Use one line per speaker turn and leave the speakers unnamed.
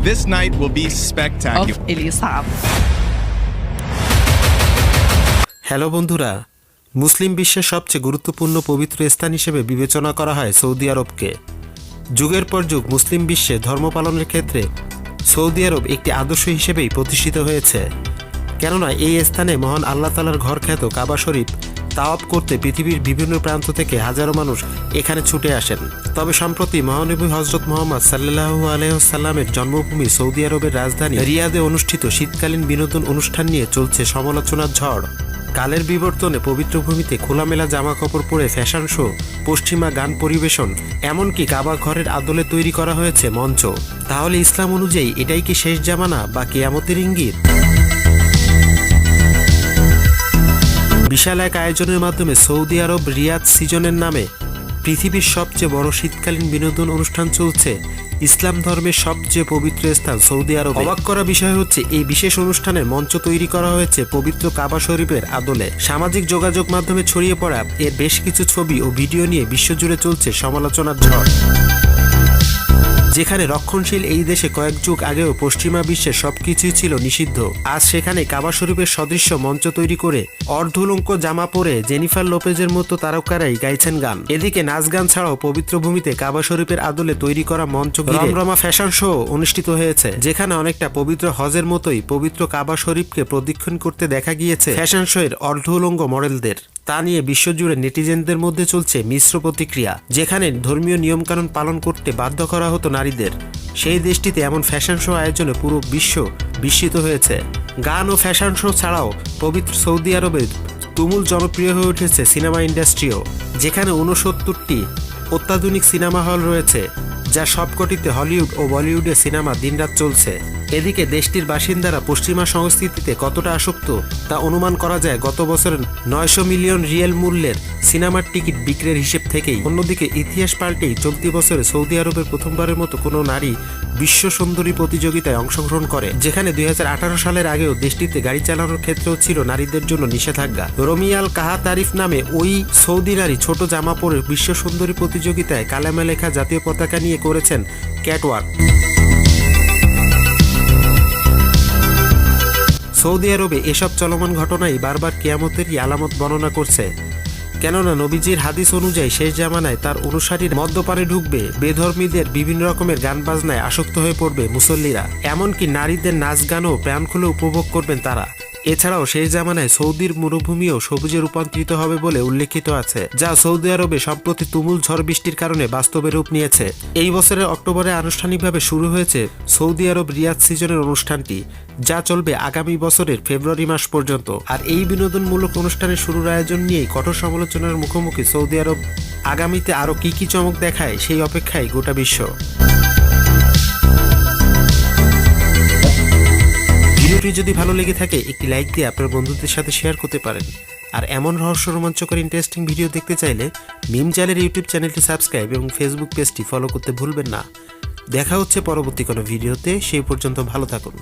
This night will be spectacular. of.
Elisab.
Hello বন্ধুরা মুসলিম বিশ্বের সবচেয়ে গুরুত্বপূর্ণ পবিত্র স্থান হিসেবে বিবেচনা করা হয় সৌদি আরবকে যুগের পর যুগ মুসলিম বিশ্বে ধর্ম পালনের ক্ষেত্রে সৌদি আরব একটি আদর্শ হিসেবেই প্রতিষ্ঠিত হয়েছে কেননা এই স্থানে মহান আল্লাহ তালার ঘর খ্যাত কাবা শরীফ তাওয়াপ করতে পৃথিবীর বিভিন্ন প্রান্ত থেকে হাজারো মানুষ এখানে ছুটে আসেন। তবে সম্প্রতি মহানবী হজরত মোহাম্মদ সাল্লাহু আলহামের জন্মভূমি সৌদি আরবের রাজধানী রিয়াদে অনুষ্ঠিত শীতকালীন বিনোদন অনুষ্ঠান নিয়ে চলছে সমালোচনার ঝড়। কালের বিবর্তনে পবিত্র ভূমিতে খোলামেলা জামা কাপড় পরে ফ্যাশন শো, পশ্চিমা গান পরিবেশন, এমনকি কাবা ঘরের আদলে তৈরি করা হয়েছে মঞ্চ। তাহলে ইসলাম অনুযায়ী এটাই কি শেষ জামানা বা কেয়ামতের ইঙ্গিত? বিশাল এক আয়োজনের মাধ্যমে সৌদি আরব রিয়াদ সিজনের নামে পৃথিবীর সবচেয়ে বড় শীতকালীন বিনোদন অনুষ্ঠান চলছে। ইসলাম ধর্মের সবচেয়ে পবিত্র স্থান সৌদি আরব। অবাক করা বিষয় হচ্ছে, এই বিশেষ অনুষ্ঠানের মঞ্চ তৈরি করা হয়েছে পবিত্র কাবা শরীফের আদলে। সামাজিক যোগাযোগ মাধ্যমে ছড়িয়ে পড়া এর বেশ কিছু ছবি ও ভিডিও নিয়ে বিশ্বজুড়ে চলছে সমালোচনার ঝড়। যেখানে রক্ষণশীল এই দেশে কয়েক যুগ আগেও পশ্চিমা বিশ্বের সবকিছুই ছিল নিষিদ্ধ। আজ সেখানে কাবা শরীফের সদৃশ্য মঞ্চ তৈরি করে অর্ধলঙ্ক জামা পরে জেনিফার লোপেজের মতো তারকারাই গাইছেন গান। এদিকে নাচ গান ছাড়াও পবিত্র ভূমিতে কাবা শরীফের আদলে তৈরি করা মঞ্চ রমরমা ফ্যাশন শো অনুষ্ঠিত হয়েছে, যেখানে অনেকটা পবিত্র হজের মতোই পবিত্র কাবা শরীফকে প্রদক্ষিণ করতে দেখা গিয়েছে ফ্যাশন শো এর অর্ধলঙ্গ মডেলদের। তা নিয়ে বিশ্বজুড়ে নেটিজেনদের মধ্যে চলছে মিশ্র প্রতিক্রিয়া, যেখানে ধর্মীয় নিয়মকানুন পালন করতে বাধ্য করা হতো নারীদের। সেই দেশটিতে এমন ফ্যাশন শো আয়োজনে পুরো বিশ্ব বিস্মিত হয়েছে। গান ও ফ্যাশন শো ছাড়াও পবিত্র সৌদি আরবে তুমুল জনপ্রিয় হয়ে উঠেছে সিনেমা ইন্ডাস্ট্রিও, যেখানে ঊনসত্তরটি অত্যাধুনিক সিনেমা হল রয়েছে, যা সবকটিতে হলিউড ও বলিউডে সিনেমা দিনরাত চলছে। এদিকে দেশটির বাসিন্দারা পশ্চিমা সংস্কৃতিতে কতটা আসক্ত তা অনুমান করা যায় গত বছরের নয়শো মিলিয়ন রিয়েল মূল্যের সিনেমার টিকিট বিক্রির হিসেব থেকেই। অন্যদিকে ইতিহাস পাল্টেই চলতি বছরে সৌদি আরবের প্রথমবারের মতো কোনো নারী বিশ্ব সুন্দরী প্রতিযোগিতায় অংশগ্রহণ করে, যেখানে দুই হাজার আঠারো সালের আগেও দেশটিতে গাড়ি চালানোর ক্ষেত্রেও ছিল নারীদের জন্য নিষেধাজ্ঞা। রমিয়াল কাহা তারিফ নামে ওই সৌদি নারী ছোট জামা পরে বিশ্ব সুন্দরী প্রতিযোগিতায় কালামে লেখা জাতীয় পতাকা নিয়ে করেছেন ক্যাটওয়াক সৌদি আরবে এসব চলমান ঘটনাই বারবার কেয়ামতেরই আলামত বর্ণনা করছে। কেননা নবীজির হাদিস অনুযায়ী শেষ জামানায় তার অনুসারীর মদ্যপানে ঢুকবে, বেধর্মীদের বিভিন্ন রকমের গান বাজনায় আসক্ত হয়ে পড়বে মুসল্লিরা। এমনকি নারীদের নাচ গানও প্রাণ খুলে উপভোগ করবেন তারা। এছাড়াও শেষ জামানায় সৌদির মরুভূমিও সবুজে রূপান্তরিত হবে বলে উল্লেখিত আছে, যা সৌদি আরবে সম্প্রতি তুমুল ঝড় বৃষ্টির কারণে বাস্তবে রূপ নিয়েছে। এই বছরের অক্টোবরে আনুষ্ঠানিকভাবে শুরু হয়েছে সৌদি আরব রিয়াদ সিজনের অনুষ্ঠানটি, যা চলবে আগামী বছরের ফেব্রুয়ারি মাস পর্যন্ত। আর এই বিনোদনমূলক অনুষ্ঠানের শুরুর আয়োজন নিয়েই কঠোর সমালোচনার মুখোমুখি সৌদি আরব। আগামীতে আরও কি কি চমক দেখায় সেই অপেক্ষায় গোটা বিশ্ব। ভিডিওটি যদি ভালো লেগে থাকে, একটি লাইক দিয়ে আপনার বন্ধুদের সাথে শেয়ার করতে পারেন। আর এমন রহস্য রোমাঞ্চকর ইন্টারেস্টিং ভিডিও দেখতে চাইলে মিম চ্যানেলের ইউটিউব চ্যানেলটি সাবস্ক্রাইব এবং ফেসবুক পেজটি ফলো করতে ভুলবেন না। দেখা হচ্ছে পরবর্তী কোনো ভিডিওতে, সেই পর্যন্ত ভালো থাকুন।